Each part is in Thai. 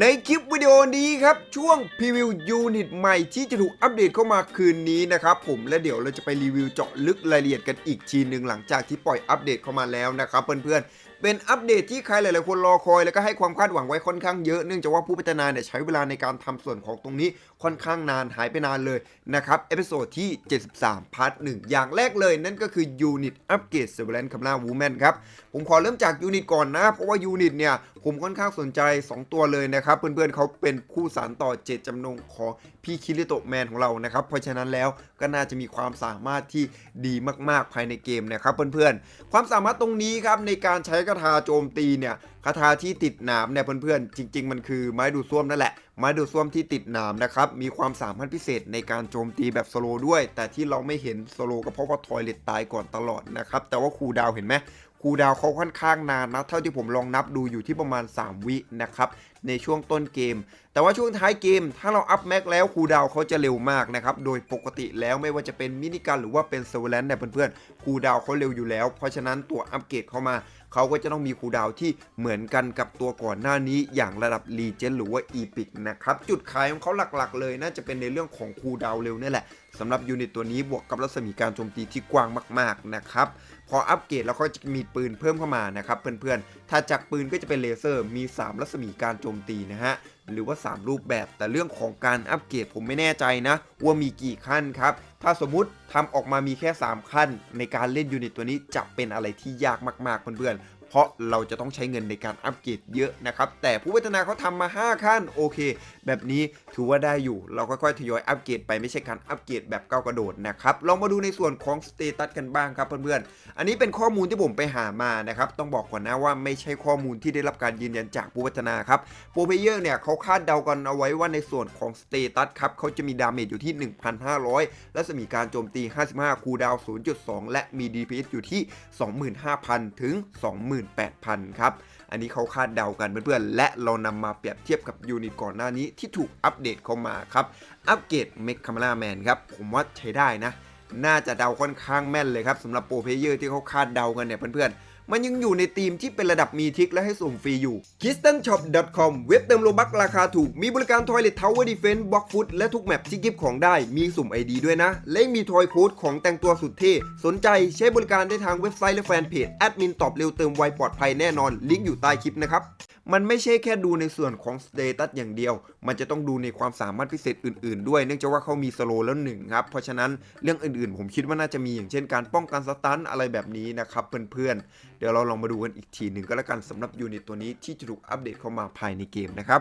ในคลิปวิดีโอนี้ครับช่วงพรีวิวยูนิตใหม่ที่จะถูกอัปเดตเข้ามาคืนนี้นะครับผมและเดี๋ยวเราจะไปรีวิวเจาะลึกรายละเอียดกันอีกทีหนึ่งหลังจากที่ปล่อยอัปเดตเข้ามาแล้วนะครับเพื่อนๆ เป็นอัปเดตที่ใครหลายๆคนรอคอย แล้วก็ให้ความคาดหวังไว้ค่อนข้างเยอะเนื่องจากว่าผู้พัฒนาเนี่ยใช้เวลาในการทำส่วนของตรงนี้ค่อนข้างนานหายไปนานเลยนะครับเอพิโซดที่ 73 พาร์ทหนึ่งอย่างแรกเลยนั่นก็คือยูนิตอัปเกรดเซเวอร์แลนด์คัมลาวูแมนครับ ผมขอเริ่มจากยูนิตก่อนนะ เพราะว่ายูนิตเนี่ย ผมค่อนข้างสนใจ 2 ตัวเลยนะครับ เพื่อนๆเขาเป็นผู้สานต่อเจตจำนงของพี่คิริโตแมนของเรานะครับ เพราะฉะนั้นแล้วก็น่าจะมีความสามารถที่ดีมากๆภายในเกมนะครับเพื่อนๆความสามารถตรงนี้ครับในการใช้คาถาโจมตีเนี่ย คาถาที่ติดหนามเนี่ยเพื่อนๆ จริง ๆ มันคือไม้ดูดซ่วมนั่นแหละ ไม้ดูดซ่วมที่ติดหนามนะครับ มีความสามารถพิเศษในการโจมตีแบบสโลด้วย แต่ที่เราไม่เห็นสโลก็เพราะว่าทอยเลตตายก่อนตลอดนะครับ แต่ว่าคูดาวเห็นไหมคูดาวเขาค่อนข้างนานนะ เท่าที่ผมลองนับดูอยู่ที่ประมาณ 3 วินะครับในช่วงต้นเกม แต่ว่าช่วงท้ายเกม ถ้าเราอัพแม็กแล้วคูดาวเขาจะเร็วมากนะครับ โดยปกติแล้วไม่ว่าจะเป็นมินิกันหรือว่าเป็นเซเวอร์แลนด์เนี่ยเพื่อนๆคูดาวเขาเร็วอยู่แล้ว เพราะฉะนั้นตัวอัปเกรดเข้ามาเขาก็จะต้องมีคูดาวที่เหมือนือนกันกับตัวก่อนหน้านี้อย่างระดับรีเจนหรือว่าอีพิกนะครับจุดขายของเขาหลักๆ เลยน่าจะเป็นในเรื่องของคูดาวเร็วนี่แหละสำหรับยูนิตตัวนี้บวกกับรัศมีการโจมตีที่กว้างมากๆนะครับพออัปเกรดแล้วก็จะมีปืนเพิ่มเข้ามานะครับเพื่อนๆ ถ้าจากปืนก็จะเป็นเลเซอร์มี 3 รัศมีการโจมตีนะฮะหรือว่า 3 รูปแบบแต่เรื่องของการอัปเกรดผมไม่แน่ใจนะ ว่ามีกี่ขั้นครับ ถ้าสมมุติทำออกมามีแค่ 3 ขั้น ในการเล่นยูนิตตัวนี้จะเป็นอะไรที่ยากมากๆเพื่อนๆ เพราะเราจะต้องใช้เงินในการอัปเกรดเยอะนะครับ แต่ผู้พัฒนาเขาทำมา 5 ขั้นโอเค แบบนี้ถือว่าได้อยู่ เราค่อยๆทยอยอัปเกรดไปไม่ใช่การอัปเกรดแบบก้าวกระโดดนะครับลองมาดูในส่วนของสเตตัสกันบ้างครับเพื่อนๆอันนี้เป็นข้อมูลที่ผมไปหามานะครับต้องบอกก่อนนะว่าไม่ใช่ข้อมูลที่ได้รับการยืนยันจากผู้พัฒนาครับโปรเพเยอร์เนี่ยเขาคาดเดากันเอาไว้ว่าในส่วนของสเตตัสครับเขาจะมีดาเมจอยู่ที่ 1,500และสมีการโจมตี 55 คูดาวน์0.2 และมี DPS อยู่ที่ 25,000 ถึง28,000 ครับ อันนี้เขาคาดเดากันเพื่อนๆ และเรานำมาเปรียบเทียบกับยูนิตก่อนหน้านี้ที่ถูกอัปเดตเข้ามาครับ อัปเกรดเมคคามาราแมนครับ ผมว่าใช้ได้นะ น่าจะเดาค่อนข้างแม่นเลยครับสำหรับโปรเพเยอร์ที่เขาคาดเดากันเนี่ยเพื่อนๆ มันยังอยู่ในธีมที่เป็นระดับมีทิกและให้สุ่มฟรีอยู่ k i s t a n s h o p c o m เว็บเติมโลบักราคาถูก มีบริการ Toilet Tower Defense Block Foot และทุกแมปที่กิฟของได้มีสุ่ม ID ด้วยนะ และมีทอยโค้ดของแต่งตัวสุดเท่ สนใจใช้บริการได้ทางเว็บไซต์และแฟนเพจแอดมินตอบเร็วเติมไวปลอดภัยแน่นอน ลิงก์อยู่ใต้คลิปนะครับมันไม่ใช่แค่ดูในส่วนของสเตตัสอย่างเดียว มันจะต้องดูในความสามารถพิเศษอื่นๆด้วย เนื่องจากว่าเขามีสโลแล้วหนึ่งครับ เพราะฉะนั้นเรื่องอื่นๆ ผมคิดว่าน่าจะมีอย่างเช่นการป้องกันสตันอะไรแบบนี้นะครับเพื่อนๆ ดี๋ยวเราลองมาดูกันอีกทีหนึ่งก็แล้วกันสำหรับยูนิตตัวนี้ที่จะถูกอัปเดตเข้ามาภายในเกมนะครับ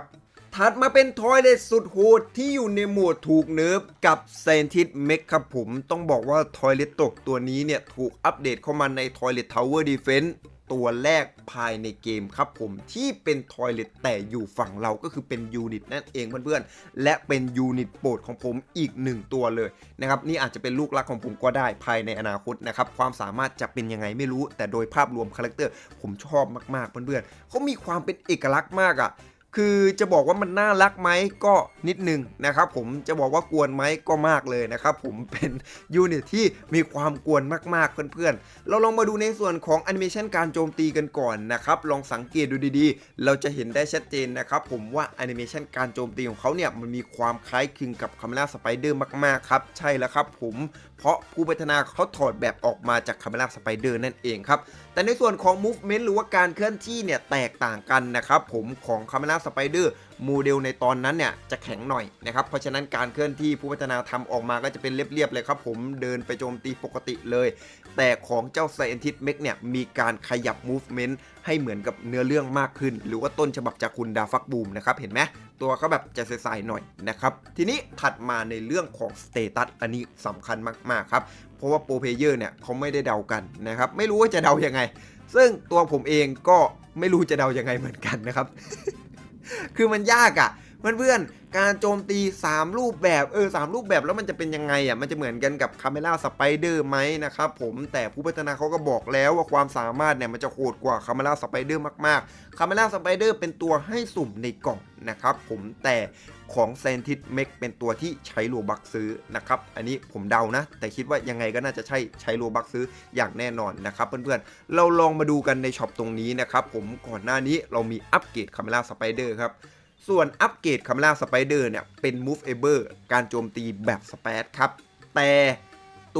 ถัดมาเป็นทอยเลทสุดโหดที่อยู่ในหมวดถูกเนิร์ฟกับเซนทิสเมกครับผม ต้องบอกว่าทอยเลตตกตัวนี้เนี่ย ถูกอัปเดตเข้ามาในทอยเลตทาวเวอร์ดีเฟนส์ ตัวแรกภายในเกมครับผมที่เป็นทอยเลตแต่อยู่ฝั่งเราก็คือเป็นยูนิตนั่นเองเพื่อนๆ และเป็นยูนิตโปรดของผมอีกหนึ่งตัวเลยนะครับนี่อาจจะเป็นลูกรักของผมก็ได้ภายในอนาคตนะครับความสามารถจะเป็นยังไงไม่รู้ แต่โดยภาพรวมคาแรคเตอร์ผมชอบมากๆเพื่อนๆเขามีความเป็นเอกลักษณ์มากอะ่ะ คือจะบอกว่ามันน่ารักไหมก็นิดนึงนะครับผมจะบอกว่ากวนไหมก็มากเลยนะครับผมเป็นยูนิตที่มีความกวนมากๆเพื่อนๆ เราลองมาดูในส่วนของแอนิเมชันการโจมตีกันก่อนนะครับลองสังเกตดูดีๆ เราจะเห็นได้ชัดเจนนะครับผมว่าแอนิเมชันการโจมตีของเขาเนี่ยมันมีความคล้ายคลึงกับคาเมล่าสไปเดอร์มากๆครับใช่แล้วครับผมเพราะผู้พัฒนาเขาถอดแบบออกมาจากคาเมล่าสไปเดอร์นั่นเองครับแต่ในส่วนของ movement หรือว่าการเคลื่อนที่เนี่ยแตกต่างกันนะครับผมของคาเมล่าสไปเดอร์โมเดลในตอนนั้นเนี่ยจะแข็งหน่อยนะครับเพราะฉะนั้นการเคลื่อนที่ผู้พัฒนาทำออกมาก็จะเป็นเรียบๆเลยครับผมเดินไปโจมตีปกติเลย แต่ของเจ้า Scientist m e เนี่ยมีการขยับ movement ให้เหมือนกับเนื้อเรื่องมากขึ้น หรือว่าต้นฉบับจากคุณดาฟักบูมนะครับเห็นไหมตัวเขาแบบจะใสๆหน่อยนะครับ ทีนี้ถัดมาในเรื่องของสเตตัสอันนี้สำคัญมากๆครับเพราะว่าโปรเพเยอร์เนี่ยเขาไม่ได้เดากันนะครับไม่รู้ว่าจะเดายังไง ซึ่งตัวผมเองก็ไม่รู้จะเดายังไงเหมือนกันนะครับ คือมันยากอะ่ะ เพื่อนๆ การโจมตี 3 รูปแบบเออสรูปแบบแล้วมันจะเป็นยังไงอะมันจะเหมือนกันกับคาเมล่าสไปเดอร์ไหมนะครับผมแต่ผู้พัฒนาเขาก็บอกแล้วว่าความสามารถเนี่ยมันจะโหดกว่าคาเมล่าสไปเดอร์มากๆคาเมล่าสไปเดอร์เป็นตัวให้สุ่มในกล่องนะครับผมแต่ของเซนติ m เมกเป็นตัวที่ใช้โลบักซื้อนะครับ อันนี้ผมเดานะ แต่คิดว่ายังไงก็น่าจะใช่ใช้โลบักซื้ออย่างแน่นอนนะครับ เพื่อนๆ เราลองมาดูกันในช็อปตรงนี้นะครับผมก่อนหน้านี้เรามีอัปเกรดคาเมล่าสไปเดอร์ครับ ส่วนอัปเกรดคาล่าสไปเดอร์เนี่ยเป็น moveable การโจมตีแบบสเปซครับ แต่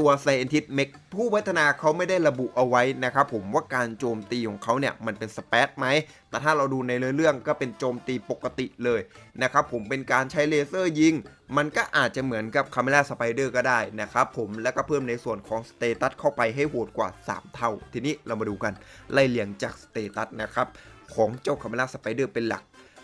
ตัว Scientist m e ผู้พัฒนาเขาไม่ได้ระบุเอาไว้นะครับผมว่าการโจมตีของเขาเนี่ยมันเป็นสเปซไหม แต่ถ้าเราดูในเรื่องก็เป็นโจมตีปกติเลยนะครับผมเป็นการใช้เลเซอร์ยิง มันก็อาจจะเหมือนกับคา m ล่าสไปเดอร์ก็ได้นะครับผมแล้วก็เพิ่มในส่วนของสเตตัสเข้าไปให้โหดกว่า 3 เท่า ทีนี้เรามาดูกันไล่เลียงจากสเตตัสนะครับของเจ้าคา m ล่าสไปเดอร์เป็นหลัก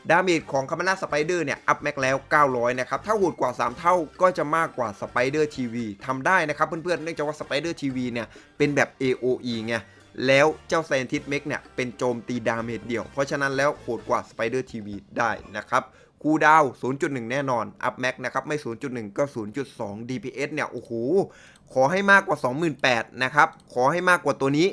ดาเมจของคา m า r าสไปเดอร์เนี่ย อัพแม็กแล้ว 900 นะครับ ถ้าโหดกว่า 3 เท่าก็จะมากกว่าสไปเดอร์ทีวีทำได้นะครับเพื่อนๆ เนื่องจากว่าสไปเดอร์ทีวีเนี่ย เป็นแบบ AOE ไง แล้วเจ้า Scientist Mech เนี่ย เป็นโจมตีดาเมจเดียว เพราะฉะนั้นแล้วโหดกว่าสไปเดอร์ทีวีได้นะครับคูดาว 0.1 แน่นอน อัพแม็กนะครับ ไม่ 0.1 ก็ 0.2 DPS เนี่ย โอ้โห ขอให้มากกว่า 28,000 นะครับ ขอให้มากกว่าตัวนี้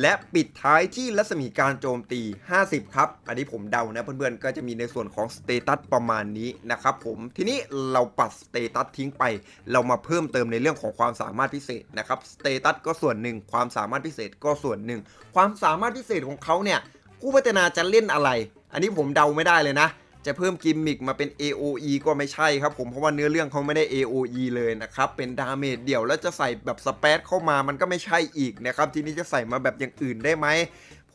และปิดท้ายที่รัศมีการโจมตี 50 ครับ อันนี้ผมเดานะเพื่อนๆ ก็จะมีในส่วนของสเตตัสประมาณนี้นะครับผม ทีนี้เราปัดสเตตัสทิ้งไป เรามาเพิ่มเติมในเรื่องของความสามารถพิเศษนะครับ สเตตัสก็ส่วนหนึ่ง ความสามารถพิเศษก็ส่วนหนึ่ง ความสามารถพิเศษของเขาเนี่ยผู้พัฒนาจะเล่นอะไร อันนี้ผมเดาไม่ได้เลยนะ จะเพิ่มกิมมิกมาเป็น AOE ก็ไม่ใช่ครับผมเพราะว่าเนื้อเรื่องเขาไม่ได้ AOE เลยนะครับ เป็นดาเมจเดี่ยวแล้วจะใส่แบบสเปซเข้ามามันก็ไม่ใช่อีกนะครับ ทีนี้จะใส่มาแบบอย่างอื่นได้ไหม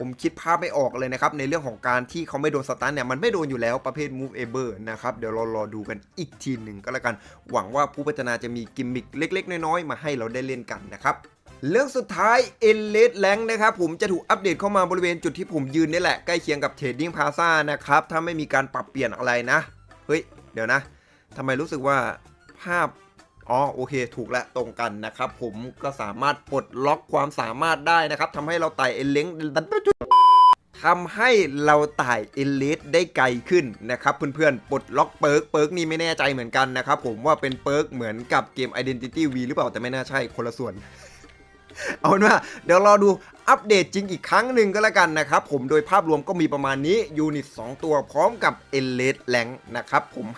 ผมคิดภาพไม่ออกเลยนะครับ ในเรื่องของการที่เขาไม่โดนสตันเนี่ย มันไม่โดนอยู่แล้วประเภท move ever นะครับ เดี๋ยวเรารอดูกันอีกทีหนึ่งก็แล้วกัน หวังว่าผู้พัฒนาจะมีกิมมิคเล็ก ๆ น้อย ๆ มาให้เราได้เล่นกันนะครับ เรื่องสุดท้าย e n l e t l a n k นะครับผมจะถูกอัปเดตเข้ามาบริเวณจุดที่ผมยืนนี่แหละ ใกล้เคียงกับ Trading Plaza นะครับ ถ้าไม่มีการปรับเปลี่ยนอะไรนะ เฮ้ย เดี๋ยวนะทำไมรู้สึกว่าภาพ อ๋อ โอเค ถูกและตรงกันนะครับผมก็สามารถปลดล็อกความสามารถได้นะครับทำให้เราไต่เอเลงทำให้เราไต่เอเลสได้ไกลขึ้นนะครับเพื่อนๆ ปลดล็อกเปิร์กเปิร์กนี่ไม่แน่ใจเหมือนกันนะครับผมว่าเป็นเปิร์กเหมือนกับเกม Identity V หรือเปล่าแต่ไม่น่าใช่คนละส่วน เอาเป็นว่าเดี๋ยวรอดูอัปเดตจริงอีกครั้งหนึ่งก็แล้วกันนะครับ ผมโดยภาพรวมก็มีประมาณนี้ยูนิต 2 ตัวพร้อมกับเอเลสแหลงนะครับผม